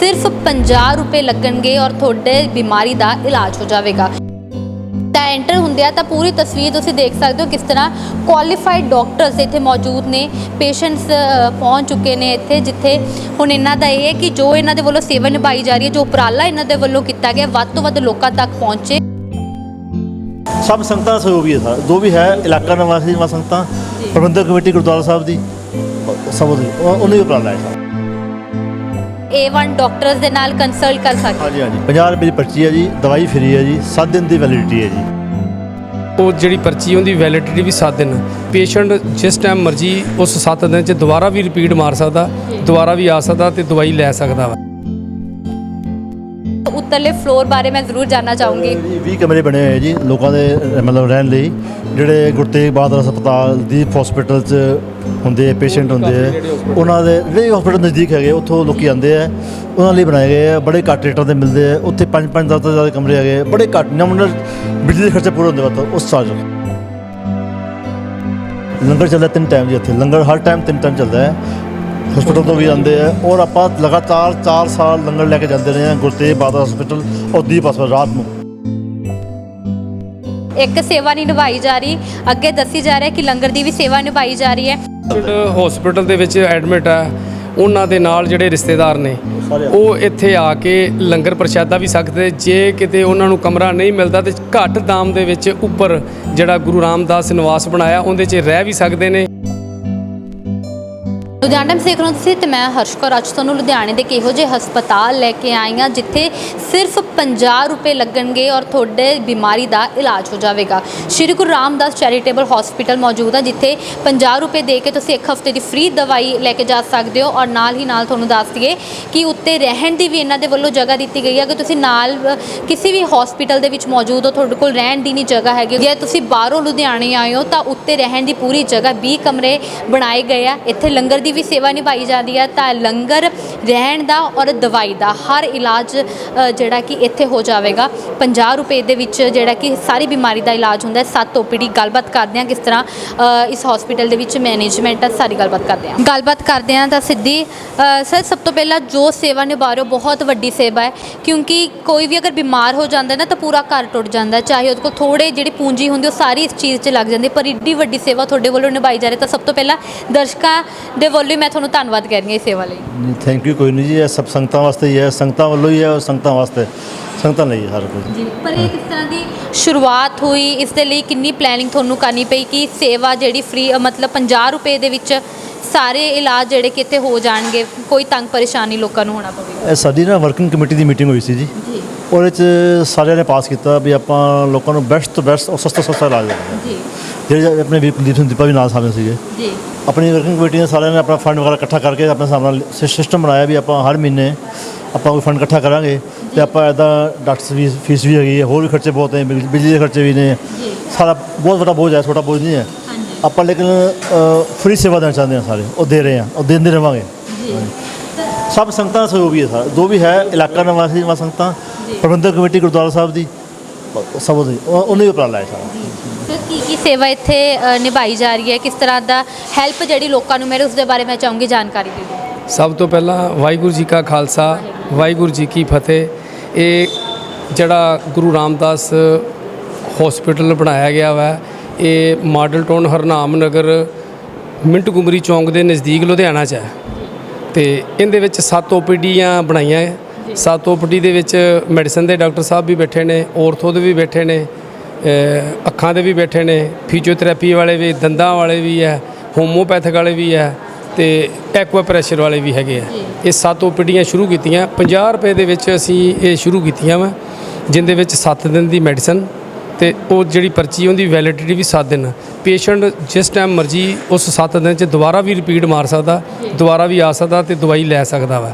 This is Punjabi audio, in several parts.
ਸਿਰਫ 50 ਰੁਪਏ ਲੱਗਣਗੇ ਔਰ ਤੁਹਾਡੇ ਬਿਮਾਰੀ ਦਾ ਇਲਾਜ ਹੋ ਜਾਵੇਗਾ। ਤਾਂ ਐਂਟਰ ਹੁੰਦਿਆਂ ਤਾਂ ਪੂਰੀ ਤਸਵੀਰ ਤੁਸੀਂ ਦੇਖ ਸਕਦੇ ਹੋ ਕਿਸ ਤਰ੍ਹਾਂ ਕੁਆਲੀਫਾਈਡ ਡਾਕਟਰਸ ਇੱਥੇ ਮੌਜੂਦ ਨੇ ਪੇਸ਼ੈਂਟਸ ਪਹੁੰਚ ਚੁੱਕੇ ਨੇ ਇੱਥੇ ਜਿੱਥੇ ਹੁਣ ਇਹਨਾਂ ਦਾ ਇਹ ਹੈ ਕਿ ਜੋ ਇਹਨਾਂ ਦੇ ਵੱਲੋਂ ਸੇਵਾ ਨਿਭਾਈ ਜਾ ਰਹੀ ਹੈ ਜੋ ਉਪਰਾਲਾ ਇਹਨਾਂ ਦੇ ਵੱਲੋਂ ਕੀਤਾ ਗਿਆ ਵੱਧ ਤੋਂ ਵੱਧ ਲੋਕਾਂ ਤੱਕ ਪਹੁੰਚੇ। ਸਭ ਸੰਗਤਾਂ ਦਾ ਸਹਿਯੋਗ ਵੀ ਹੈ ਸਾਰਾ। ਜੋ ਵੀ ਹੈ ਇਲਾਕਾ ਨਿਵਾਸੀ ਨਿਵਾਸ ਸੰਗਤਾਂ ਪ੍ਰਬੰਧਕ ਕਮੇਟੀ ਗੁਰਦੁਆਰਾ ਸਾਹਿਬ ਦੀ ਸਭ ਉਹਨਾਂ ਉਪਰਾਲਾ ਹੈ A1 ਡਾਕਟਰਸ ਦੇ ਨਾਲ ਕੰਸਲਟ ਕਰ ਸਕਦੇ ਹਾਂਜੀ ਹਾਂਜੀ। 50 ਰੁਪਏ ਦੀ ਪਰਚੀ ਹੈ ਜੀ ਦਵਾਈ ਫ੍ਰੀ ਹੈ ਜੀ 7 ਦਿਨ ਦੀ ਵੈਲਿਡਿਟੀ ਹੈ ਜੀ। ਉਹ ਜਿਹੜੀ ਪਰਚੀ ਉਹਦੀ ਵੈਲਿਡਿਟੀ ਵੀ 7 ਦਿਨ। ਪੇਸ਼ੈਂਟ ਜਿਸ ਟਾਈਮ ਮਰਜ਼ੀ ਉਸ 7 ਦਿਨ 'ਚ ਦੁਬਾਰਾ ਵੀ ਰਿਪੀਟ ਮਾਰ ਸਕਦਾ ਦੁਬਾਰਾ ਵੀ ਆ ਸਕਦਾ ਤੇ ਦਵਾਈ ਲੈ ਸਕਦਾ ਵਾ। ਉੱਤਰਲੇ ਫਲੋਰ ਬਾਰੇ ਮੈਂ ਜ਼ਰੂਰ ਜਾਨਣਾ ਚਾਹੂੰਗੀ। 20 ਕਮਰੇ ਬਣੇ ਹੋਏ ਜੀ ਲੋਕਾਂ ਦੇ ਅਹ, ਮਤਲਬ ਰਹਿਣ ਲਈ। ਜਿਹੜੇ ਗੁਰੂ ਤੇਗ ਬਹਾਦਰ ਹਸਪਤਾਲ ਦੀ ਹਸਪੀਟਲ 'ਚ ਹੁੰਦੇ ਆ ਪੇਸ਼ੈਂਟ ਹੁੰਦੇ ਆ ਉਹਨਾਂ ਦੇ ਜਿਹੜੇ ਹਸਪੀਟਲ ਨਜ਼ਦੀਕ ਹੈਗੇ ਉੱਥੋਂ ਲੋਕੀ ਆਉਂਦੇ ਆ। ਉਹਨਾਂ ਲਈ ਬਣਾਏ ਗਏ ਆ ਬੜੇ ਘੱਟ ਰੇਟਾਂ ਤੇ ਮਿਲਦੇ ਆ। ਉੱਥੇ 5 5 10 ਤੋਂ ਜ਼ਿਆਦਾ ਕਮਰੇ ਹੈਗੇ ਆ, ਬੜੇ ਘੱਟ ਨਮੂਨਲ ਬਿਜਲੀ ਦੇ ਖਰਚੇ ਪੂਰੇ ਹੁੰਦੇ ਵਾ ਉਸ ਚਾਰਜ ਲੰਗਰ ਚੱਲਦਾ ਤਿੰਨ ਟਾਈਮ ਜੀ ਇੱਥੇ ਲੰਗਰ ਹਰ ਟਾਈਮ ਤਿੰਨ ਟਾਈਮ ਚੱਲਦਾ ਹੈ। ਹਸਪੀਟਲ ਤੋਂ ਵੀ ਆਉਂਦੇ ਆ ਔਰ ਆਪਾਂ ਲਗਾਤਾਰ 4 ਸਾਲ ਲੰਗਰ ਲੈ ਕੇ ਜਾਂਦੇ ਰਹੇ ਹਾਂ ਗੁਰਤੇਗ ਬਹਾਦਰ ਹਸਪੀਟਲ ਔਰ ਦੀਪ ਹਸਪਤਾਲ ਰਾਤ ਨੂੰ। ਇੱਕ ਸੇਵਾ ਨਹੀਂ ਨਿਭਾਈ ਜਾ ਰਹੀ ਅੱਗੇ ਦੱਸੀ ਜਾ ਰਿਹਾ ਕਿ ਲੰਗਰ ਦੀ ਵੀ ਸੇਵਾ ਨਿਭਾਈ ਜਾ ਰਹੀ ਹੈ। ਹਸਪੀਟਲ ਦੇ ਵਿੱਚ ਐਡਮਿਟ ਆ ਉਹਨਾਂ ਦੇ ਨਾਲ ਜਿਹੜੇ ਰਿਸ਼ਤੇਦਾਰ ਨੇ ਉਹ ਇੱਥੇ ਆ ਕੇ ਲੰਗਰ ਪ੍ਰਸ਼ਾਦਾ ਵੀ ਸਕਦੇ ਜੇ ਕਿਤੇ ਉਹਨਾਂ ਨੂੰ ਕਮਰਾ ਨਹੀਂ ਮਿਲਦਾ ਤੇ ਘੱਟ ਦਾਮ ਦੇ ਵਿੱਚ ਉੱਪਰ ਜਿਹੜਾ ਗੁਰੂ ਰਾਮਦਾਸ ਨਿਵਾਸ ਬਣਾਇਆ ਉਹਦੇ 'ਚ ਰਹਿ ਵੀ ਸਕਦੇ ਨੇ। ਲੁਧਿਆਣਾ ਤੋਂ ਦੇਖ ਰਹੇ ਹੋ ਤੁਸੀਂ ਤੇ ਮੈਂ ਹਰਸ਼ਕਰ ਅੱਜ ਤੁਹਾਨੂੰ ਲੁਧਿਆਣੇ ਦੇ ਕਿਹੋ ਜਿਹੇ ਹਸਪਤਾਲ ਲੈ ਕੇ ਆਈ ਹਾਂ, ਜਿੱਥੇ ਸਿਰਫ 50 ਰੁਪਏ ਲੱਗਣਗੇ ਔਰ ਤੁਹਾਡੇ ਬਿਮਾਰੀ ਦਾ ਇਲਾਜ ਹੋ ਜਾਵੇਗਾ। ਸ਼੍ਰੀ ਗੁਰੂ ਰਾਮਦਾਸ ਚੈਰੀਟੇਬਲ ਹਸਪੀਟਲ ਮੌਜੂਦ ਆ ਜਿੱਥੇ 50 ਰੁਪਏ ਦੇ ਕੇ ਤੁਸੀਂ ਇੱਕ ਹਫ਼ਤੇ ਦੀ ਫ੍ਰੀ ਦਵਾਈ ਲੈ ਕੇ ਜਾ ਸਕਦੇ ਹੋ ਔਰ ਨਾਲ ਹੀ ਨਾਲ ਤੁਹਾਨੂੰ ਦੱਸ ਦਈਏ ਕਿ ਉੱਤੇ ਰਹਿਣ ਦੀ ਵੀ ਇਹਨਾਂ ਦੇ ਵੱਲੋਂ ਜਗ੍ਹਾ ਦਿੱਤੀ ਗਈ ਹੈ। ਕਿ ਤੁਸੀਂ ਨਾਲ ਕਿਸੇ ਵੀ ਹਸਪੀਟਲ ਦੇ ਵਿੱਚ ਮੌਜੂਦ ਹੋ, ਤੁਹਾਡੇ ਕੋਲ ਰਹਿਣ ਦੀ ਨਹੀਂ ਜਗ੍ਹਾ ਹੈਗੀ, ਜੇ ਤੁਸੀਂ ਬਾਹਰੋਂ ਲੁਧਿਆਣੇ ਆਏ ਹੋ, ਤਾਂ ਉੱਤੇ ਰਹਿਣ ਦੀ ਪੂਰੀ ਜਗ੍ਹਾ 20 ਕਮਰੇ ਬਣਾਏ ਗਏ ਆ। ਇੱਥੇ ਲੰਗਰ ਦੀ ਵੀ ਸੇਵਾ ਨਿਭਾਈ ਜਾਂਦੀ ਹੈ, ਤਾਂ ਲੰਗਰ ਰਹਿਣ ਦਾ ਔਰ ਦਵਾਈ ਦਾ ਹਰ ਇਲਾਜ ਜਿਹੜਾ ਕਿ ਇੱਥੇ ਹੋ ਜਾਵੇਗਾ। 50 ਰੁਪਏ ਦੇ ਵਿੱਚ ਜਿਹੜਾ ਕਿ ਸਾਰੀ ਬਿਮਾਰੀ ਦਾ ਇਲਾਜ ਹੁੰਦਾ ਹੈ। ਸੱਤ ਓਪੀਡੀ ਗੱਲਬਾਤ ਕਰਦੇ ਹਾਂ ਕਿਸ ਤਰ੍ਹਾਂ ਇਸ ਹਸਪੀਟਲ ਦੇ ਵਿੱਚ ਮੈਨੇਜਮੈਂਟ ਆ, ਸਾਰੀ ਗੱਲਬਾਤ ਕਰਦੇ ਹਾਂ। ਗੱਲਬਾਤ ਕਰਦੇ ਹਾਂ ਤਾਂ ਸਿੱਧੀ ਸਰ ਸਭ ਤੋਂ ਪਹਿਲਾਂ ਜੋ ਸੇਵਾ ਨਿਭਾ ਰਹੇ ਹੋ ਬਹੁਤ ਵੱਡੀ ਸੇਵਾ ਹੈ। ਕਿਉਂਕਿ ਕੋਈ ਵੀ ਅਗਰ ਬਿਮਾਰ ਹੋ ਜਾਂਦਾ ਨਾ, ਤਾਂ ਪੂਰਾ ਘਰ ਟੁੱਟ ਜਾਂਦਾ ਚਾਹੇ ਉਹਦੇ ਕੋਲ ਥੋੜੇ ਜਿਹੜੀ ਪੂੰਜੀ ਹੁੰਦੀ ਉਹ ਸਾਰੀ ਇਸ ਚੀਜ਼ 'ਚ ਲੱਗ ਜਾਂਦੀ ਹੈ। ਪਰ ਇੱਡੀ ਵੱਡੀ ਸੇਵਾ ਤੁਹਾਡੇ ਵੱਲੋਂ ਨਿਭਾਈ ਜਾ ਰਹੀ ਹੈ, ਤਾਂ ਸਭ ਤੋਂ ਪਹਿਲਾਂ ਦਰਸ਼ਕਾਂ ਦੇ ਵੱਲੋਂ ਹੀ ਮੈਂ ਤੁਹਾਨੂੰ ਧੰਨਵਾਦ ਕਰ ਰਹੀ ਹਾਂ ਇਸ ਸੇਵਾ ਲਈ। ਥੈਂਕ ਯੂ ਕੋਈ ਨਹੀਂ ਜੀ ਇਹ ਸਭ ਸੰਗਤਾਂ ਵਾਸਤੇ ਹੀ ਹੈ ਸੰਗਤਾਂ ਵੱਲੋਂ ਹੀ ਹੈ ਔਰ ਸੰਗਤਾਂ ਵਾਸਤੇ ਸੰਗਤਾਂ ਲਈ ਹਰ ਕੁਝ ਜੀ ਪਰ ਇਹ ਕਿਸ ਤਰ੍ਹਾਂ ਦੀ ਸ਼ੁਰੂਆਤ ਹੋਈ ਇਸ ਦੇ ਲਈ ਕਿੰਨੀ ਪਲੈਨਿੰਗ ਤੁਹਾਨੂੰ ਕਰਨੀ ਪਈ ਕਿ ਸੇਵਾ ਜਿਹੜੀ ਫ੍ਰੀ ਮਤਲਬ 50 ਰੁਪਏ ਦੇ ਵਿੱਚ ਸਾਰੇ ਇਲਾਜ ਜਿਹੜੇ ਕਿ ਇੱਥੇ ਹੋ ਜਾਣਗੇ ਕੋਈ ਤੰਗ ਪਰੇਸ਼ਾਨੀ ਲੋਕਾਂ ਨੂੰ ਹੋਣਾ ਪਵੇਗਾ? ਇਹ ਸਾਡੀ ਨਾ ਵਰਕਿੰਗ ਕਮੇਟੀ ਦੀ ਮੀਟਿੰਗ ਹੋਈ ਸੀ ਜੀ। ਜੀ। ਉਹਦੇ ਚ ਸਾਰਿਆਂ ਨੇ ਪਾਸ ਕੀਤਾ ਵੀ ਆਪਾਂ ਲੋਕਾਂ ਨੂੰ ਬੈਸਟ ਤੋਂ ਬੈਸਟ ਔਰ ਸਸਤਾ ਸਸਤਾ ਇਲਾਜ ਦੇਣਾ ਜੀ। ਜਿਹੜੇ ਆਪਣੇ ਵੀ ਕੁਲਦੀਪ ਸਿੰਘ ਦੀਪਾ ਵੀ ਨਾਲ ਸਾਵੇਂ ਸੀਗੇ। ਜੀ। ਆਪਣੀ ਵਰਕਿੰਗ ਕਮੇਟੀ ਨੇ ਸਾਰਿਆਂ ਨੇ ਆਪਣਾ ਫੰਡ ਵਗੈਰਾ ਇਕੱਠਾ ਕਰਕੇ ਆਪਣੇ ਨਾਲ ਸਿਸਟਮ ਬਣਾਇਆ ਵੀ ਆਪਾਂ ਹਰ ਮਹੀਨੇ ਆਪਾਂ ਕੋਈ ਫੰਡ ਇਕੱਠਾ ਕਰਾਂਗੇ ਤੇ ਆਪਾਂ ਇਹਦਾ ਡਾਕਟਰ ਫੀਸ ਫੀਸ ਵੀ ਹੈਗੀ ਹੈ ਹੋਰ ਵੀ ਖਰਚੇ ਬਹੁਤ ਨੇ ਬਿਜ- ਬਿਜਲੀ ਦੇ ਖਰਚੇ ਵੀ ਨੇ। ਸਾਰਾ ਬਹੁਤ ਵੱਡਾ ਬੋਝ ਹੈ ਛੋਟਾ ਬੋਝ ਨਹੀਂ ਹੈ। ਆਪਾਂ ਲੇਕਿਨ ਫ੍ਰੀ ਸੇਵਾ ਦੇਣਾ ਚਾਹੁੰਦੇ ਹਾਂ ਸਾਰੇ ਉਹ ਦੇ ਰਹੇ ਹਾਂ ਉਹ ਦਿੰਦੇ ਰਵਾਂਗੇ। ਸਭ ਸੰਗਤਾਂ ਦਾ ਸਹਿਯੋਗ ਵੀ ਹੈ ਸਾਰਾ। ਜੋ ਵੀ ਹੈ ਇਲਾਕਾ ਨਿਵਾਸੀ ਨਿਵਾਸ ਸੰਗਤਾਂ ਪ੍ਰਬੰਧਕ ਕਮੇਟੀ ਗੁਰਦੁਆਰਾ ਸਾਹਿਬ ਦੀ ਸਭ ਉਹਦੀ ਉਹ- ਉਹਨਾਂ ਹੀ ਉਪਰਾਲਾ ਹੈ ਸਾਰਾ। ਸਰ ਕੀ ਕੀ ਸੇਵਾ ਇੱਥੇ ਅ, ਨਿਭਾਈ ਜਾ ਰਹੀ ਹੈ? ਕਿਸ ਤਰ੍ਹਾਂ ਦਾ ਹੈਲਪ ਜਿਹੜੀ ਲੋਕਾਂ ਨੂੰ ਮੇਰੇ ਉਸ ਦੇ ਬਾਰੇ ਮੈਂ ਚਾਹੂੰਗੀ ਜਾਣਕਾਰੀ ਦੇ ਦਿਓ। ਸਭ ਤੋਂ ਪਹਿਲਾਂ ਵਾਹਿਗੁਰੂ ਜੀ ਕਾ ਖਾਲਸਾ ਵਾਹਿਗੁਰੂ ਜੀ ਕੀ ਫਤਿਹ। ਇਹ ਜਿਹੜਾ ਗੁਰੂ ਰਾਮਦਾਸ ਹਸਪੀਟਲ ਬਣਾਇਆ ਗਿਆ ਵਾ ਇਹ model town Harnam Nagar Montgomery chowk ਦੇ ਨਜ਼ਦੀਕ ਲੁਧਿਆਣਾ 'ਚ ਹੈ। ਤੇ ਇਹਦੇ ਵਿੱਚ ਸੱਤ ਓਪੀਡੀਆਂ ਬਣਾਈਆਂ ਹੈ। ਸੱਤ ਓਪੀਡੀ ਦੇ ਵਿੱਚ ਮੈਡੀਸਨ ਦੇ ਡਾਕਟਰ ਸਾਹਿਬ ਵੀ ਬੈਠੇ ਨੇ ਔਰਥੋ ਦੇ ਵੀ ਬੈਠੇ ਨੇ ਅੱਖਾਂ ਦੇ ਵੀ ਬੈਠੇ ਨੇ ਫਿਜ਼ੀਓਥੈਰੇਪੀ ਵਾਲੇ ਵੀ ਦੰਦਾਂ ਵਾਲੇ ਵੀ ਹੈ ਹੋਮੋਪੈਥਿਕ ਵਾਲੇ ਵੀ ਹੈ ਤੇ ਐਕਵਾ ਪ੍ਰੈਸ਼ਰ ਵਾਲੇ ਵੀ ਹੈਗੇ ਆ। ਇਹ ਸੱਤ ਓਪੀਡੀਆਂ ਸ਼ੁਰੂ ਕੀਤੀਆਂ 50 ਰੁਪਏ ਦੇ ਵਿੱਚ ਅਸੀਂ ਇਹ ਸ਼ੁਰੂ ਕੀਤੀਆਂ ਵਾ ਜਿੰਦੇ ਵਿੱਚ 7 ਦਿਨ ਦੀ ਮੈਡੀਸਨ ਤੇ ਉਹ ਜਿਹੜੀ ਪਰਚੀ ਉਹਦੀ ਵੈਲਿਡਿਟੀ ਵੀ 7 ਦਿਨ ਪੇਸ਼ੈਂਟ ਜਿਸ ਟਾਈਮ ਮਰਜ਼ੀ ਉਸ 7 ਦਿਨ ਚ ਦੁਬਾਰਾ ਵੀ ਰਿਪੀਟ ਮਾਰ ਸਕਦਾ ਦੁਬਾਰਾ ਵੀ ਆ ਸਕਦਾ ਤੇ ਦਵਾਈ ਲੈ ਸਕਦਾ ਵਾ।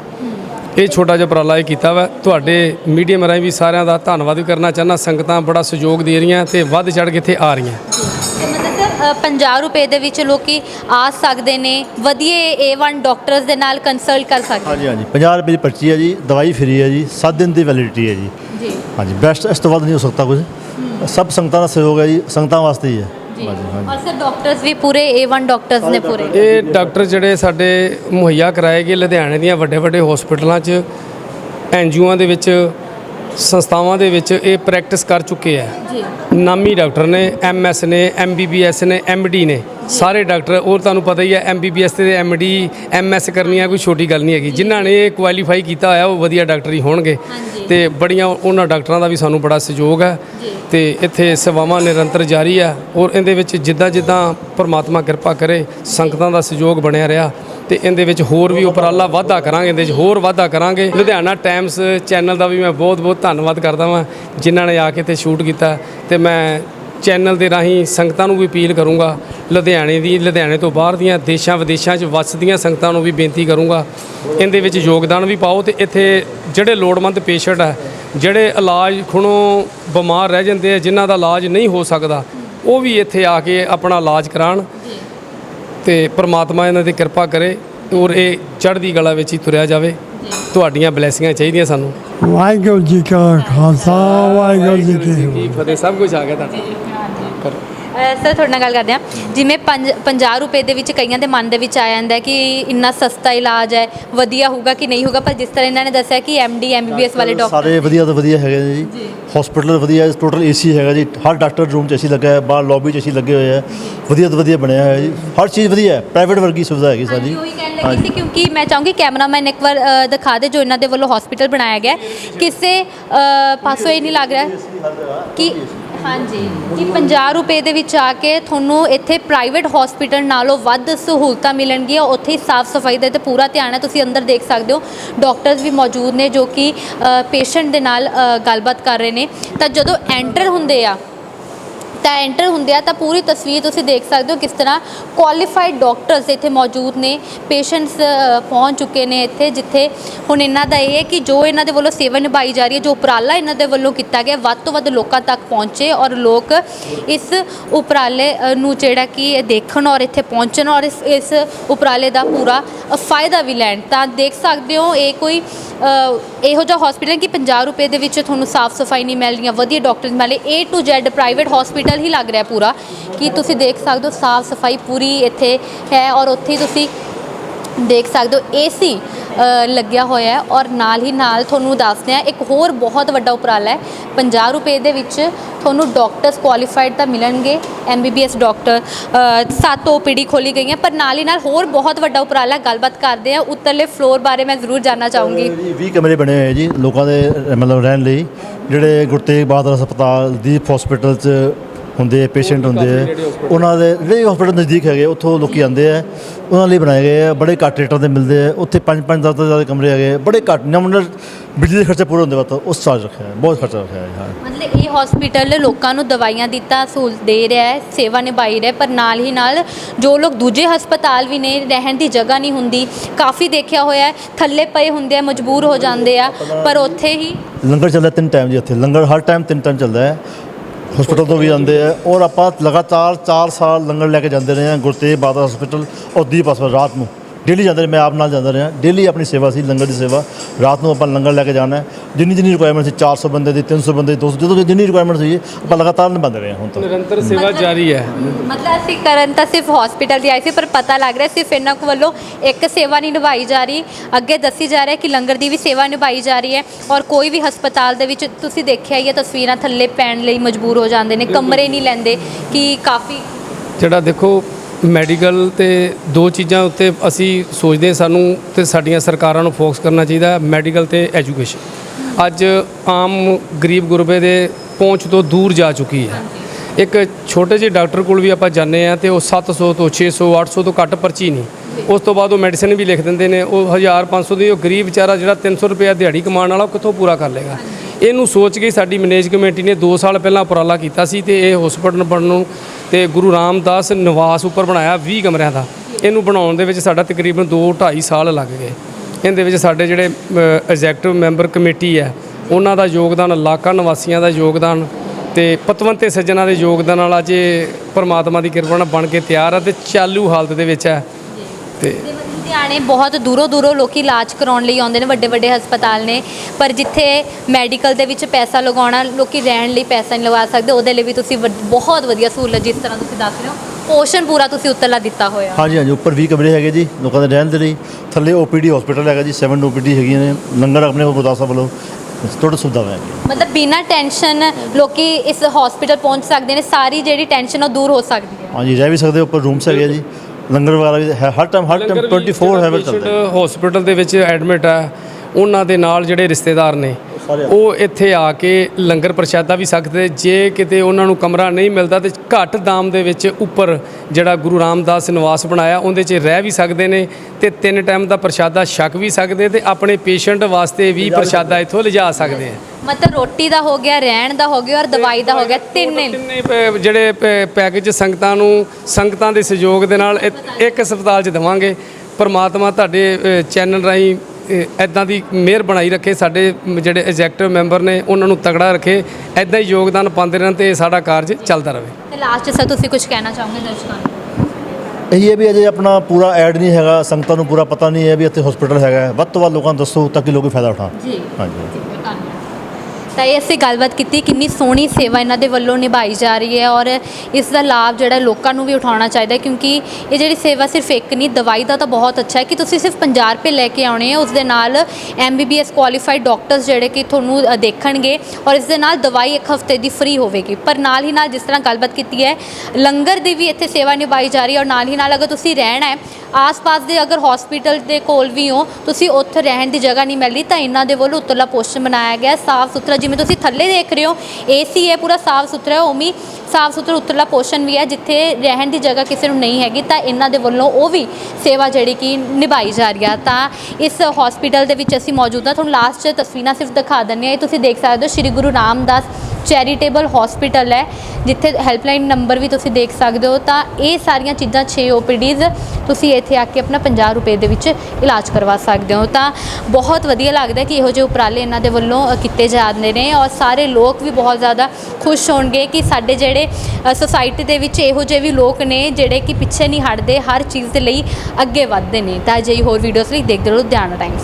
ਇਹ ਛੋਟਾ ਜਿਹਾ ਉਪਰਾਲਾ ਇਹ ਕੀਤਾ ਵਾ। ਤੁਹਾਡੇ ਮੀਡੀਅਮ ਰਾਹੀਂ ਵੀ ਸਾਰਿਆਂ ਦਾ ਧੰਨਵਾਦ ਵੀ ਕਰਨਾ ਚਾਹੁੰਦਾ। ਸੰਗਤਾਂ ਬੜਾ ਸਹਿਯੋਗ ਦੇ ਰਹੀਆਂ ਤੇ ਵੱਧ ਚੜ ਕੇ ਇੱਥੇ ਆ ਰਹੀਆਂ। ਮਤਲਬ ਸਰ 50 ਰੁਪਏ ਦੇ ਵਿੱਚ ਲੋਕੀ ਆ ਸਕਦੇ ਨੇ। ਵਧੀਆ A1 ਡਾਕਟਰਸ ਦੇ ਨਾਲ ਕੰਸਲਟ ਕਰ ਸਕਦੇ। ਹਾਂਜੀ ਹਾਂਜੀ। 50 ਰੁਪਏ ਦੀ ਪਰਚੀ ਹੈ ਜੀ ਦਵਾਈ ਫ੍ਰੀ ਹੈ ਜੀ 7 ਦਿਨ ਦੀ ਵੈਲਿਡਿਟੀ ਹੈ ਜੀ। ਜੀ। ਹਾਂਜੀ ਬੈਸਟ ਇਸ ਤੋਂ ਵੱਧ ਨਹੀਂ ਹੋ ਸਕਦਾ ਕੁਝ। ਸਭ ਸੰਗਤਾਂ ਦਾ ਸਹਿਯੋਗ ਹੈ ਜੀ ਸੰਗਤਾਂ ਵਾਸਤੇ ਹੀ ਹੈ। ਜੀ। ਹਾਂਜੀ ਹਾਂਜੀ। ਔਰ ਸਰ ਡਾਕਟਰਸ ਵੀ ਪੂਰੇ A1 ਡਾਕਟਰਸ ਨੇ ਪੂਰੇ। ਇਹ ਡਾਕਟਰ ਜਿਹੜੇ ਸਾਡੇ ਮੁਹੱਈਆ ਕਰਾਏ ਗਏ ਲੁਧਿਆਣੇ ਦੀਆਂ ਵੱਡੇ ਵੱਡੇ ਹਸਪੀਟਲਾਂ 'ਚ ਐਨਜੀਓਆਂ ਦੇ ਵਿੱਚ ਸੰਸਥਾਵਾਂ ਦੇ ਵਿੱਚ ਇਹ ਪ੍ਰੈਕਟਿਸ ਕਰ ਚੁੱਕੇ ਆ। ਜੀ। ਨਾਮੀ ਡਾਕਟਰ ਨੇ ਐਮਐਸ ਨੇ ਐਮਬੀਬੀਐਸ ਨੇ ਐਮਡੀ ਨੇ। ਸਾਰੇ ਡਾਕਟਰ ਔਰ ਤੁਹਾਨੂੰ ਪਤਾ ਹੀ ਹੈ ਐਮਬੀਬੀਐਸ ਤੇ ਐਮਡੀ ਐਮਐਸ ਕਰਨੀਆਂ ਕੋਈ ਛੋਟੀ ਗੱਲ ਨਹੀਂ ਹੈਗੀ। ਜਿਨ੍ਹਾਂ ਨੇ ਕੁਆਲੀਫਾਈ ਕੀਤਾ ਹੋਇਆ ਉਹ ਵਧੀਆ ਡਾਕਟਰ ਹੀ ਹੋਣਗੇ। ਤੇ ਬੜੀਆਂ ਉਹਨਾਂ ਡਾਕਟਰਾਂ ਦਾ ਵੀ ਸਾਨੂੰ ਬੜਾ ਸਹਿਯੋਗ ਹੈ। ਤੇ ਇੱਥੇ ਸੇਵਾਵਾਂ ਨਿਰੰਤਰ ਜਾਰੀ ਆ ਔਰ ਇਹਦੇ ਵਿੱਚ ਜਿੱਦਾਂ ਜਿੱਦਾਂ ਪਰਮਾਤਮਾ ਕਿਰਪਾ ਕਰੇ ਸੰਗਤਾਂ ਦਾ ਸਹਿਯੋਗ ਬਣਿਆ ਰਿਹਾ। ਤੇ ਇਹਦੇ ਵਿੱਚ ਹੋਰ ਵੀ ਉਪਰਾਲਾ ਵਾਧਾ ਕਰਾਂਗੇ ਇਹਦੇ ਵਿੱਚ ਹੋਰ ਵਾਧਾ ਕਰਾਂਗੇ। ਲੁਧਿਆਣਾ ਟਾਈਮਸ ਚੈਨਲ ਦਾ ਵੀ ਮੈਂ ਬਹੁਤ ਬਹੁਤ ਧੰਨਵਾਦ ਕਰਦਾ ਵਾਂ ਜਿਨ੍ਹਾਂ ਨੇ ਆ ਕੇ ਤੇ ਸ਼ੂਟ ਕੀਤਾ। ਤੇ ਮੈਂ ਚੈਨਲ ਦੇ ਰਾਹੀਂ ਸੰਗਤਾਂ ਨੂੰ ਵੀ ਅਪੀਲ ਕਰੂੰਗਾ, ਲੁਧਿਆਣੇ ਦੀ, ਲੁਧਿਆਣੇ ਤੋਂ ਬਾਹਰ ਦੀਆਂ ਦੇਸ਼ਾਂ ਵਿਦੇਸ਼ਾਂ 'ਚ ਵੱਸਦੀਆਂ ਸੰਗਤਾਂ ਨੂੰ ਵੀ ਬੇਨਤੀ ਕਰੂੰਗਾ। ਇਹਦੇ ਵਿੱਚ ਯੋਗਦਾਨ ਵੀ ਪਾਓ ਤੇ ਇੱਥੇ ਜਿਹੜੇ ਲੋੜਵੰਦ ਪੇਸ਼ੈਂਟ ਹੈ ਜਿਹੜੇ ਇਲਾਜ ਖੁਣੋਂ ਬਿਮਾਰ ਰਹਿ ਜਾਂਦੇ ਆ, ਜਿਨ੍ਹਾਂ ਦਾ ਇਲਾਜ ਨਹੀਂ ਹੋ ਸਕਦਾ, ਉਹ ਵੀ ਇੱਥੇ ਆ ਕੇ ਆਪਣਾ ਇਲਾਜ ਕਰਾਉਣ ਤੇ ਪ੍ਰਮਾਤਮਾ ਇਹਨਾਂ ਦੀ ਕਿਰਪਾ ਕਰੇ ਔਰ ਇਹ ਚੜ੍ਹਦੀ ਕਲਾ ਵਿੱਚ ਹੀ ਤੁਰਿਆ ਜਾਵੇ। ਤੁਹਾਡੀਆਂ ਬਲੇਸਿੰਗਾਂ ਚਾਹੀਦੀਆਂ ਸਾਨੂੰ? ਵਾਹਿਗੁਰੂ ਜੀ ਕਾ ਖਾਲਸਾ ਵਾਹਿਗੁਰੂ ਜੀ ਕੀ ਫਤਿਹ। ਸਭ ਕੁਝ ਆ ਗਿਆ ਤੁਹਾਡਾ। ਕਰੋ ਅਹ ਸਰ ਤੁਹਾਡੇ ਨਾਲ ਗੱਲ ਕਰਦੇ ਹਾਂ। ਜਿਵੇਂ 50 ਰੁਪਏ ਦੇ ਵਿੱਚ ਕਈਆਂ ਦੇ ਮਨ ਦੇ ਵਿੱਚ ਆ ਜਾਂਦਾ ਕਿ ਇੰਨਾ ਸਸਤਾ ਇਲਾਜ ਹੈ ਵਧੀਆ ਹੋਊਗਾ ਕਿ ਨਹੀਂ ਹੋਊਗਾ ਪਰ ਜਿਸ ਤਰ੍ਹਾਂ ਇਹਨਾਂ ਨੇ ਦੱਸਿਆ ਕਿ ਐਮਡੀ ਐਮਬੀਬੀਐਸ ਵਾਲੇ ਡਾਕਟਰ ਸਾਰੇ ਵਧੀਆ ਤੋਂ ਵਧੀਆ ਹੈਗੇ ਨੇ ਜੀ। ਹਸਪੀਟਲ ਵਧੀਆ ਟੋਟਲ ਏਸੀ ਹੈਗਾ ਜੀ। ਹਰ ਡਾਕਟਰ ਰੂਮ 'ਚ ਏਸੀ ਲੱਗਾ ਹੈ ਬਾਹਰ ਲੌਬੀ 'ਚ ਏਸੀ ਲੱਗੇ ਹੋਏ ਆ। ਵਧੀਆ ਤੋਂ ਵਧੀਆ ਬਣਿਆ ਹੋਇਆ ਜੀ। ਹਰ ਚੀਜ਼ ਵਧੀਆ ਹੈ ਪ੍ਰਾਈਵੇਟ ਵਰਗੀ ਸੁਵਿਧਾ ਹੈਗੀ ਸਾਡੀ। ਹਾਂਜੀ ਉਹੀ ਕਹਿਣ ਲੱਗੀ ਸੀ ਕਿਉਂਕਿ ਮੈਂ ਚਾਹੂੰਗੀ ਕੈਮਰਾਮੈਨ ਇੱਕ ਵਾਰ ਦਿਖਾ ਦੇ ਜੋ ਇਹਨਾਂ ਦੇ ਵੱਲੋਂ ਹਸਪੀਟਲ ਬਣਾਇਆ ਗਿਆ। ਕਿਸੇ ਪਾਸੋਂ ਇਹ ਨਹੀਂ ਲੱਗ ਰਿਹਾ ਕਿ ਹਾਂਜੀ। ਕਿ 50 ਰੁਪਏ ਦੇ ਵਿੱਚ ਆ ਕੇ ਤੁਹਾਨੂੰ ਇੱਥੇ ਪ੍ਰਾਈਵੇਟ ਹਸਪੀਟਲ ਨਾਲੋਂ ਵੱਧ ਸਹੂਲਤਾਂ ਮਿਲਣਗੀਆਂ? ਉੱਥੇ ਹੀ ਸਾਫ਼ ਸਫ਼ਾਈ ਦਾ ਤੇ ਪੂਰਾ ਧਿਆਨ ਹੈ। ਤੁਸੀਂ ਅੰਦਰ ਦੇਖ ਸਕਦੇ ਹੋ ਡਾਕਟਰਸ ਵੀ ਮੌਜੂਦ ਨੇ ਜੋ ਕਿ ਪੇਸ਼ੈਂਟ ਦੇ ਨਾਲ ਅ, ਗੱਲਬਾਤ ਕਰ ਰਹੇ ਨੇ। ਤਾਂ ਜਦੋਂ ਐਂਟਰ ਹੁੰਦੇ ਆ ਤਾਂ ਐਂਟਰ ਹੁੰਦੇ ਆ, ਤਾਂ ਪੂਰੀ ਤਸਵੀਰ ਤੁਸੀਂ ਦੇਖ ਸਕਦੇ ਹੋ ਕਿਸ ਤਰ੍ਹਾਂ ਕੁਆਲੀਫਾਈਡ ਡਾਕਟਰਸ ਇੱਥੇ ਮੌਜੂਦ ਨੇ ਪੇਸ਼ੈਂਟਸ ਪਹੁੰਚ ਚੁੱਕੇ ਨੇ ਇੱਥੇ, ਜਿੱਥੇ ਹੁਣ ਇਹਨਾਂ ਦਾ ਇਹ ਹੈ ਕਿ ਜੋ ਇਹਨਾਂ ਦੇ ਵੱਲੋਂ ਸੇਵਾ ਨਿਭਾਈ ਜਾ ਰਹੀ ਹੈ, ਜੋ ਉਪਰਾਲਾ ਇਹਨਾਂ ਦੇ ਵੱਲੋਂ ਕੀਤਾ ਗਿਆ, ਵੱਧ ਤੋਂ ਵੱਧ ਲੋਕਾਂ ਤੱਕ ਪਹੁੰਚੇ ਔਰ ਲੋਕ ਇਸ ਉਪਰਾਲੇ ਨੂੰ ਜਿਹੜਾ ਕਿ ਦੇਖਣ ਔਰ ਇੱਥੇ ਪਹੁੰਚਣ ਔਰ ਇਸ ਇਸ ਉਪਰਾਲੇ ਦਾ ਪੂਰਾ ਫਾਇਦਾ ਵੀ ਲੈਣ। ਤਾਂ ਦੇਖ ਸਕਦੇ ਹੋ, ਇਹ ਕੋਈ ਇਹੋ ਜਿਹਾ ਹਸਪੀਟਲ ਕਿ 50 ਰੁਪਏ ਦੇ ਵਿੱਚ ਤੁਹਾਨੂੰ ਸਾਫ਼ ਸਫ਼ਾਈ ਨਹੀਂ ਮਿਲ ਰਹੀਆਂ, ਵਧੀਆ ਡਾਕਟਰ ਨਹੀਂ ਮਿਲ ਰਹੇ, A to Z private hospital ਹੀ ਲੱਗ ਰਿਹਾ ਪੂਰਾ ਕਿ ਤੁਸੀਂ ਦੇਖ ਸਕਦੇ ਹੋ ਸਾਫ਼ ਸਫ਼ਾਈ ਪੂਰੀ ਇੱਥੇ ਹੈ ਔਰ ਉੱਥੇ ਤੁਸੀਂ ਦੇਖ ਸਕਦੇ ਹੋ ਏਸੀ ਲੱਗਿਆ ਹੋਇਆ ਹੈ ਔਰ ਨਾਲ ਹੀ ਨਾਲ ਤੁਹਾਨੂੰ ਦੱਸਦੇ ਆ ਇੱਕ ਹੋਰ ਬਹੁਤ ਵੱਡਾ ਉਪਰਾਲਾ ਹੈ 50 ਰੁਪਏ ਦੇ ਵਿੱਚ ਤੁਹਾਨੂੰ ਡਾਕਟਰਸ ਕੁਆਲੀਫਾਈਡ ਤਾਂ ਮਿਲਣਗੇ ਐਮਬੀਬੀਐਸ ਡਾਕਟਰ ਸੱਤ ਓਪੀਡੀ ਖੋਲੀ ਗਈਆਂ ਪਰ ਨਾਲ ਹੀ ਨਾਲ ਹੋਰ ਬਹੁਤ ਵੱਡਾ ਉਪਰਾਲਾ ਗੱਲਬਾਤ ਕਰਦੇ ਆ ਉੱਤਰਲੇ ਫਲੋਰ ਬਾਰੇ ਮੈਂ ਜ਼ਰੂਰ ਜਾਨਣਾ ਚਾਹੂੰਗੀ। ਜੀ 20 ਕਮਰੇ ਬਣੇ ਹੋਏ ਜੀ ਲੋਕਾਂ ਦੇ ਮਤਲਬ ਰਹਿਣ ਲਈ ਜਿਹੜੇ ਗੁਰੂ ਤੇਗ ਬਹਾਦਰ ਹਸਪਤਾਲ ਦੀਪ ਹਸਪੀਟਲ 'ਚ ਹੁੰਦੇ ਆ ਪੇਸ਼ੈਂਟ ਹੁੰਦੇ ਆ। ਉਹਨਾਂ ਦੇ ਜਿਹੜੇ ਹਸਪੀਟਲ ਨਜ਼ਦੀਕ ਹੈਗੇ ਉੱਥੋਂ ਲੋਕੀ ਆਉਂਦੇ ਆ। ਉਹਨਾਂ ਲਈ ਬਣਾਏ ਗਏ ਆ ਬੜੇ ਘੱਟ ਰੇਟਾਂ ਤੇ ਮਿਲਦੇ ਆ। ਉੱਥੇ 5-5 10 ਤੋਂ ਜ਼ਿਆਦਾ ਕਮਰੇ ਹੈਗੇ ਬੜੇ ਘੱਟ ਨਮੂਨਰ ਬਿਜਲੀ ਦੇ ਖਰਚੇ ਪੂਰੇ ਹੁੰਦੇ ਵਾ ਤਾਂ ਉਸ ਚਾਰਜ ਰੱਖਿਆ ਹੈ ਬਹੁਤ ਖਰਚਾ ਰੱਖਿਆ ਹੈ ਹਾਂ। ਮਤਲਬ ਇਹ ਹਸਪੀਟਲ ਲੋਕਾਂ ਨੂੰ ਦਵਾਈਆਂ ਦੀ ਤਾਂ ਸਹੂਲਤ ਦੇ ਰਿਹਾ ਹੈ ਸੇਵਾ ਨਿਭਾਈ ਰਿਹਾ ਪਰ ਨਾਲ ਹੀ ਨਾਲ ਜੋ ਲੋਕ ਦੂਜੇ ਹਸਪਤਾਲ ਵੀ ਨੇ ਰਹਿਣ ਦੀ ਜਗ੍ਹਾ ਨਹੀਂ ਹੁੰਦੀ। ਕਾਫੀ ਦੇਖਿਆ ਹੋਇਆ ਹੈ ਥੱਲੇ ਪਏ ਹੁੰਦੇ ਆ ਮਜਬੂਰ ਹੋ ਜਾਂਦੇ ਆ ਪਰ ਉੱਥੇ ਹੀ ਲੰਗਰ ਚੱਲਦਾ ਤਿੰਨ ਟਾਈਮ ਜੀ ਇੱਥੇ ਲੰਗਰ ਹਰ ਟਾਈਮ ਤਿੰਨ ਟਾਈਮ ਚੱਲਦਾ ਹੈ। ਹਸਪੀਟਲ ਤੋਂ ਵੀ ਆਉਂਦੇ ਆ। ਔਰ ਆਪਾਂ ਲਗਾਤਾਰ 4 ਸਾਲ ਲੰਗਰ ਲੈ ਕੇ ਜਾਂਦੇ ਰਹੇ ਹਾਂ ਗੁਰਤੇਗ ਬਹਾਦਰ ਹਸਪੀਟਲ ਔਰ ਦੀਪ ਹਸਪਤਾਲ ਰਾਤ ਨੂੰ। ਡੇਲੀ ਜਾਂਦੇ ਰਹੇ ਮੈਂ ਆਪ ਨਾਲ ਜਾਂਦਾ ਰਿਹਾ। ਡੇਲੀ ਆਪਣੀ ਸੇਵਾ ਸੀ ਲੰਗਰ ਦੀ ਸੇਵਾ। ਰਾਤ ਨੂੰ ਆਪਾਂ ਲੰਗਰ ਲੈ ਕੇ ਜਾਣਾ ਹੈ। ਜਿੰਨੀ ਜਿੰਨੀ ਰਿਕੁਆਇਰਮੈਂਟ ਸੀ 400 ਬੰਦੇ ਦੀ 300 ਬੰਦੇ ਦੀ 200 ਜਦੋਂ ਜਿੰਨੀ ਰਿਕੁਆਇਰਮੈਂਟ ਸੀ ਆਪਾਂ ਲਗਾਤਾਰ ਨਿਭਾਉਂਦੇ ਰਹੇ ਹਾਂ ਹੁਣ ਤੱਕ। ਨਿਰੰਤਰ ਸੇਵਾ ਜਾਰੀ ਹੈ। ਮਤਲਬ ਅਸੀਂ ਕਰਨ ਤਾਂ ਸਿਰਫ ਹਸਪੀਟਲ ਦੀ ਆਈ ਸੀ ਪਰ ਪਤਾ ਲੱਗ ਰਿਹਾ ਸਿਰਫ ਇਹਨਾਂ ਕੋ ਵੱਲੋਂ ਇੱਕ ਸੇਵਾ ਨਹੀਂ ਨਿਭਾਈ ਜਾ ਰਹੀ। ਅੱਗੇ ਦੱਸੀ ਜਾ ਰਿਹਾ ਕਿ ਲੰਗਰ ਦੀ ਵੀ ਸੇਵਾ ਨਿਭਾਈ ਜਾ ਰਹੀ ਹੈ ਔਰ ਕੋਈ ਵੀ ਹਸਪਤਾਲ ਦੇ ਵਿੱਚ ਤੁਸੀਂ ਦੇਖਿਆ ਹੀ ਹੈ ਤਸਵੀਰਾਂ ਥੱਲੇ ਪੈਣ ਲਈ ਮਜਬੂਰ ਹੋ ਜਾਂਦੇ ਨੇ ਕਮਰੇ ਨਹੀਂ ਲੈਂਦੇ ਕਿ ਕਾਫੀ ਜਿਹੜਾ ਦੇਖੋ ਮੈਡੀਕਲ ਤੇ ਦੋ ਚੀਜ਼ਾਂ ਉੱਤੇ ਅਸੀਂ ਸੋਚਦੇ ਸਾਨੂੰ ਤੇ ਸਾਡੀਆਂ ਸਰਕਾਰਾਂ ਨੂੰ ਫੋਕਸ ਕਰਨਾ ਚਾਹੀਦਾ ਮੈਡੀਕਲ ਤੇ ਐਜੂਕੇਸ਼ਨ। ਅੱਜ ਆਮ ਗਰੀਬ ਗੁਰਬੇ ਦੇ ਪਹੁੰਚ ਤੋਂ ਦੂਰ ਜਾ ਚੁੱਕੀ ਹੈ। ਇੱਕ ਛੋਟੇ ਜਿਹੇ ਡਾਕਟਰ ਕੋਲ ਵੀ ਆਪਾਂ ਜਾਂਦੇ ਆ ਤੇ ਉਹ 700 ਤੋਂ 600 800 ਤੋਂ ਘੱਟ ਪਰਚੀ ਨਹੀਂ। ਉਸ ਤੋਂ ਬਾਅਦ ਉਹ ਮੈਡੀਸਿਨ ਵੀ ਲਿਖ ਦਿੰਦੇ ਨੇ ਉਹ 1000 500 ਦੀ ਉਹ ਗਰੀਬ ਵਿਚਾਰਾ ਜਿਹੜਾ 300 ਰੁਪਏ ਦਿਹਾੜੀ ਕਮਾਉਣ ਵਾਲਾ ਉਹ ਕਿੱਥੋਂ ਪੂਰਾ ਕਰ ਲੇਗਾ ਇਹਨੂੰ ਸੋਚ ਕੇ ਸਾਡੀ ਮੈਨੇਜ ਕਮੇਟੀ ਨੇ 2 ਸਾਲ ਪਹਿਲਾਂ ਉਪਰਾਲਾ ਕੀਤਾ ਸੀ ਤੇ ਇਹ ਹਸਪੀਟਲ ਬਣਨ ਨੂੰ ਤੇ ਗੁਰੂ ਰਾਮਦਾਸ ਨਿਵਾਸ ਉੱਪਰ ਬਣਾਇਆ 20 ਕਮਰਿਆਂ ਦਾ। ਇਹਨੂੰ ਬਣਾਉਣ ਦੇ ਵਿੱਚ ਸਾਡਾ ਤਕਰੀਬਨ 2 2.5 ਸਾਲ ਲੱਗ ਗਏ। ਇਹਦੇ ਵਿੱਚ ਸਾਡੇ ਜਿਹੜੇ ਐਗਜ਼ੈਕਟਿਵ ਮੈਂਬਰ ਕਮੇਟੀ ਹੈ, ਉਹਨਾਂ ਦਾ ਯੋਗਦਾਨ, ਇਲਾਕਾ ਨਿਵਾਸੀਆਂ ਦਾ ਯੋਗਦਾਨ ਤੇ ਪਤਵੰਤੇ ਸੱਜਣਾ ਦੇ ਯੋਗਦਾਨ ਨਾਲ ਅੱਜ ਇਹ ਪਰਮਾਤਮਾ ਦੀ ਕਿਰਪਾ ਨਾਲ ਬਣ ਕੇ ਤਿਆਰ ਆ ਤੇ ਚਾਲੂ ਹਾਲਤ ਦੇ ਵਿੱਚ ਹੈ। ਤੇ ਲੁਧਿਆਣੇ ਬਹੁਤ ਦੂਰੋਂ ਦੂਰੋਂ ਲੋਕੀ ਇਲਾਜ ਕਰਾਉਣ ਲਈ ਆਉਂਦੇ ਨੇ ਵੱਡੇ ਵੱਡੇ ਹਸਪਤਾਲ ਨੇ। ਪਰ ਜਿੱਥੇ ਮੈਡੀਕਲ ਦੇ ਵਿੱਚ ਪੈਸਾ ਲਗਾਉਣਾ ਲੋਕੀ ਰਹਿਣ ਲਈ ਪੈਸਾ ਨਹੀਂ ਲਗਾ ਸਕਦੇ ਉਹਦੇ ਲਈ ਵੀ ਤੁਸੀਂ ਬਹੁਤ ਵਧੀਆ ਸਹੂਲਤ ਜਿਸ ਤਰ੍ਹਾਂ ਤੁਸੀਂ ਦੱਸ ਰਹੇ ਹੋ ਪੋਸ਼ਨ ਪੂਰਾ ਤੁਸੀਂ ਉੱਤਰਲਾ ਦਿੱਤਾ ਹੋਇਆ। ਹਾਂਜੀ ਹਾਂਜੀ ਉੱਪਰ 20 ਕਮਰੇ ਹੈਗੇ ਜੀ ਲੋਕਾਂ ਦੇ ਰਹਿਣ ਦੇ ਲਈ। ਥੱਲੇ ਓਪੀਡੀ ਹਸਪੀਟਲ ਹੈਗਾ ਜੀ 7 ਓਪੀਡੀ ਹੈਗੀਆਂ ਨੇ ਲੰਗਰ ਆਪਣੇ ਕੋਲ ਗੁਰਦਾਸਪੁਰ ਵੱਲੋਂ ਟੋਟਲ ਸੁਵਿਧਾਵਾਂ ਹੈਗੀਆਂ। ਮਤਲਬ ਬਿਨਾਂ ਟੈਨਸ਼ਨ ਲੋਕੀ ਇਸ ਹਸਪੀਟਲ ਪਹੁੰਚ ਸਕਦੇ ਨੇ ਸਾਰੀ ਜਿਹੜੀ ਟੈਨਸ਼ਨ ਉਹ ਦੂਰ ਹੋ ਸਕਦੀ ਹੈ। ਹਾਂਜੀ ਰਹਿ ਵੀ ਸਕਦੇ ਉੱਪਰ ਰੂਮਸ ਹੈਗੇ ਜੀ। ਲੰਗਰ ਵਗੈਰਾ ਵੀ ਹੈ ਹਰ ਟਾਈਮ ਹਰ ਟਾਈਮ 24 ਹੈਵਰ ਚੱਲਦਾ ਹੈ। ਹਸਪੀਟਲ ਦੇ ਵਿੱਚ ਐਡਮਿਟ ਹੈ ਉਹਨਾਂ ਦੇ ਨਾਲ ਜਿਹੜੇ ਰਿਸ਼ਤੇਦਾਰ ਨੇ ਉਹ ਇੱਥੇ ਆ ਕੇ ਲੰਗਰ ਪ੍ਰਸ਼ਾਦਾ ਵੀ ਸਕਦੇ ਜੇ ਕਿਤੇ ਉਹਨਾਂ ਨੂੰ ਕਮਰਾ ਨਹੀਂ ਮਿਲਦਾ ਤੇ ਘੱਟ ਦਾਮ ਦੇ ਵਿੱਚ ਉੱਪਰ ਜਿਹੜਾ ਗੁਰੂ ਰਾਮਦਾਸ ਨਿਵਾਸ ਬਣਾਇਆ ਉਹਦੇ 'ਚ ਰਹਿ ਵੀ ਸਕਦੇ ਨੇ ਤੇ ਤਿੰਨ ਟਾਈਮ ਦਾ ਪ੍ਰਸ਼ਾਦਾ ਛਕ ਵੀ ਸਕਦੇ ਤੇ ਆਪਣੇ ਪੇਸ਼ੈਂਟ ਵਾਸਤੇ ਵੀ ਪ੍ਰਸ਼ਾਦਾ ਇੱਥੋਂ ਲਿਜਾ ਸਕਦੇ ਆ ਮਤਲਬ ਰੋਟੀ ਦਾ ਹੋ ਗਿਆ ਰਹਿਣ ਦਾ ਹੋ ਗਿਆ ਔਰ ਦਵਾਈ ਦਾ ਹੋ ਗਿਆ ਤਿੰਨੇ ਤਿੰਨੇ ਪ- ਜਿਹੜੇ ਪ- ਪੈਕੇਜ ਸੰਗਤਾਂ ਨੂੰ ਸੰਗਤਾਂ ਦੇ ਸਹਿਯੋਗ ਦੇ ਨਾਲ ਇੱਕ- ਇੱਕ ਹਸਪਤਾਲ 'ਚ ਦੇਵਾਂਗੇ। ਪਰਮਾਤਮਾ ਤੁਹਾਡੇ ਅ, ਚੈਨਲ ਰਾਹੀਂ ਐਦਾਂ ਦੀ ਮਿਹਰ ਬਣਾਈ ਰੱਖੇ ਸਾਡੇ ਜਿਹੜੇ ਐਗਜ਼ੈਕਟਿਵ ਮੈਂਬਰ ਨੇ ਉਹਨਾਂ ਨੂੰ ਤਗੜਾ ਰੱਖੇ ਐਦਾਂ ਹੀ ਯੋਗਦਾਨ ਪਾਉਂਦੇ ਰਹਿਣ ਤੇ ਸਾਡਾ ਕਾਰਜ ਚੱਲਦਾ ਰਹੇ। ਤੇ ਲਾਸਟ ਸਰ ਤੁਸੀਂ ਕੁਝ ਕਹਿਣਾ ਚਾਹੋਗੇ ਦਰਸ਼ਕਾਂ ਨੂੰ? ਇਹੀ ਹੈ ਵੀ ਅਜੇ ਆਪਣਾ ਪੂਰਾ ਐਡ ਨਹੀਂ ਹੈਗਾ ਸੰਗਤਾਂ ਨੂੰ ਪੂਰਾ ਪਤਾ ਨਹੀਂ ਹੈ ਵੀ ਇੱਥੇ ਹਸਪੀਟਲ ਹੈਗਾ। ਵੱਧ ਤੋਂ ਵੱਧ ਲੋਕਾਂ ਨੂੰ ਦੱਸੋ ਤਾਂ ਕਿ ਲੋਕ ਫਾਇਦਾ ਉਠਾਉਣ। ਜੀ। ਹਾਂਜੀ। ਤਾਂ ਇਹ ਅਸੀਂ ਗੱਲਬਾਤ ਕੀਤੀ, ਕਿੰਨੀ ਸੋਹਣੀ ਸੇਵਾ ਇਹਨਾਂ ਦੇ ਵੱਲੋਂ ਨਿਭਾਈ ਜਾ ਰਹੀ ਹੈ ਔਰ ਇਸ ਦਾ ਲਾਭ ਜਿਹੜਾ ਲੋਕਾਂ ਨੂੰ ਵੀ ਉਠਾਉਣਾ ਚਾਹੀਦਾ ਕਿਉਂਕਿ ਇਹ ਜਿਹੜੀ ਸੇਵਾ ਸਿਰਫ ਇੱਕ ਨਹੀਂ, ਦਵਾਈ ਦਾ ਤਾਂ ਬਹੁਤ ਅੱਛਾ ਹੈ ਕਿ ਤੁਸੀਂ ਸਿਰਫ 50 ਰੁਪਏ ਲੈ ਕੇ ਆਉਣੇ ਆ ਉਸ ਦੇ ਨਾਲ ਐਮਬੀਬੀਐਸ ਕੁਆਲੀਫਾਈਡ ਡਾਕਟਰਸ ਜਿਹੜੇ ਕਿ ਤੁਹਾਨੂੰ ਦੇਖਣਗੇ ਔਰ ਇਸ ਦੇ ਨਾਲ ਦਵਾਈ ਇੱਕ ਹਫ਼ਤੇ ਦੀ ਫ੍ਰੀ ਹੋਵੇਗੀ। ਪਰ ਨਾਲ ਹੀ ਨਾਲ ਜਿਸ ਤਰ੍ਹਾਂ ਗੱਲਬਾਤ ਕੀਤੀ ਹੈ, ਲੰਗਰ ਦੀ ਵੀ ਇੱਥੇ ਸੇਵਾ ਨਿਭਾਈ ਜਾ ਰਹੀ ਹੈ ਔਰ ਨਾਲ ਹੀ ਨਾਲ ਅਗਰ ਤੁਸੀਂ ਰਹਿਣਾ ਹੈ, ਆਸ-ਪਾਸ ਦੇ ਅਗਰ ਹਸਪੀਟਲ ਦੇ ਕੋਲ ਵੀ ਹੋ, ਤੁਸੀਂ ਉੱਥੇ ਰਹਿਣ ਦੀ ਜਗ੍ਹਾ ਨਹੀਂ ਮਿਲਦੀ, ਤਾਂ ਇਹਨਾਂ ਦੇ ਵੱਲੋਂ ਉੱਤਰਲਾ ਪੋਸਟਨ ਬਣਾਇਆ ਗਿਆ ਸਾਫ਼ ਸੁਥਰਾ ਜਿਵੇਂ ਤੁਸੀਂ ਥੱਲੇ ਦੇਖ ਰਹੇ ਹੋ ਏਸੀ ਹੈ, ਪੂਰਾ ਸਾਫ਼ ਸੁਥਰਾ ਹੈ, ਉਵੇਂ ਸਾਫ਼ ਸੁਥਰਾ ਉੱਤਰਲਾ ਪੋਸਟਨ ਵੀ ਹੈ, ਜਿੱਥੇ ਰਹਿਣ ਦੀ ਜਗ੍ਹਾ ਕਿਸੇ ਨੂੰ ਨਹੀਂ ਹੈਗੀ, ਤਾਂ ਇਹਨਾਂ ਦੇ ਵੱਲੋਂ ਉਹ ਵੀ ਸੇਵਾ ਜਿਹੜੀ ਕਿ ਨਿਭਾਈ ਜਾ ਰਹੀ ਆ। ਤਾਂ ਇਸ ਹਸਪੀਟਲ ਦੇ ਵਿੱਚ ਅਸੀਂ ਮੌਜੂਦ ਹਾਂ। ਤੁਹਾਨੂੰ ਲਾਸਟ 'ਚ ਤਸਵੀਰਾਂ ਸਿਰਫ ਦਿਖਾ ਦਿੰਦੇ ਹਾਂ। ਇਹ ਤੁਸੀਂ ਦੇਖ ਸਕਦੇ ਹੋ, ਸ਼੍ਰੀ ਗੁਰੂ ਰਾਮਦਾਸ ਚੈਰੀਟੇਬਲ ਹਸਪੀਟਲ ਹੈ, ਜਿੱਥੇ ਹੈਲਪਲਾਈਨ ਨੰਬਰ ਵੀ ਤੁਸੀਂ ਦੇਖ ਸਕਦੇ ਹੋ। ਤਾਂ ਇਹ ਸਾਰੀਆਂ ਚੀਜ਼ਾਂ 6 ਓਪੀਡੀਜ਼ ਤੁਸੀਂ ਇੱਥੇ ਆ ਕੇ ਆਪਣਾ 50 ਰੁਪਏ ਦੇ ਵਿੱਚ ਇਲਾਜ ਕਰਵਾ ਸਕਦੇ ਹੋ। ਤਾਂ ਬਹੁਤ ਵਧੀਆ ਲੱਗਦਾ ਕਿ ਇਹੋ ਜਿਹੇ ਉਪਰਾਲੇ ਇਹਨਾਂ ਦੇ ਵੱਲੋਂ ਕੀਤੇ ਜਾਂਦੇ ਨੇ ਔਰ ਸਾਰੇ ਲੋਕ ਵੀ ਬਹੁਤ ਜ਼ਿਆਦਾ ਖੁਸ਼ ਹੋਣਗੇ ਕਿ ਸਾਡੇ ਜਿਹੜੇ ਸੋਸਾਇਟੀ ਦੇ ਵਿੱਚ ਇਹੋ ਜਿਹੇ ਵੀ ਲੋਕ ਨੇ ਜਿਹੜੇ ਕਿ ਪਿੱਛੇ ਨਹੀਂ ਹਟਦੇ, ਹਰ ਚੀਜ਼ ਦੇ ਲਈ ਅੱਗੇ ਵੱਧਦੇ ਨੇ। ਤਾਂ ਅਜਿਹੀ ਹੋਰ ਵੀਡੀਓਜ਼ ਲਈ ਦੇਖਦੇ ਰਹੋ ਧਿਆਨ ਟਾਈਮਸ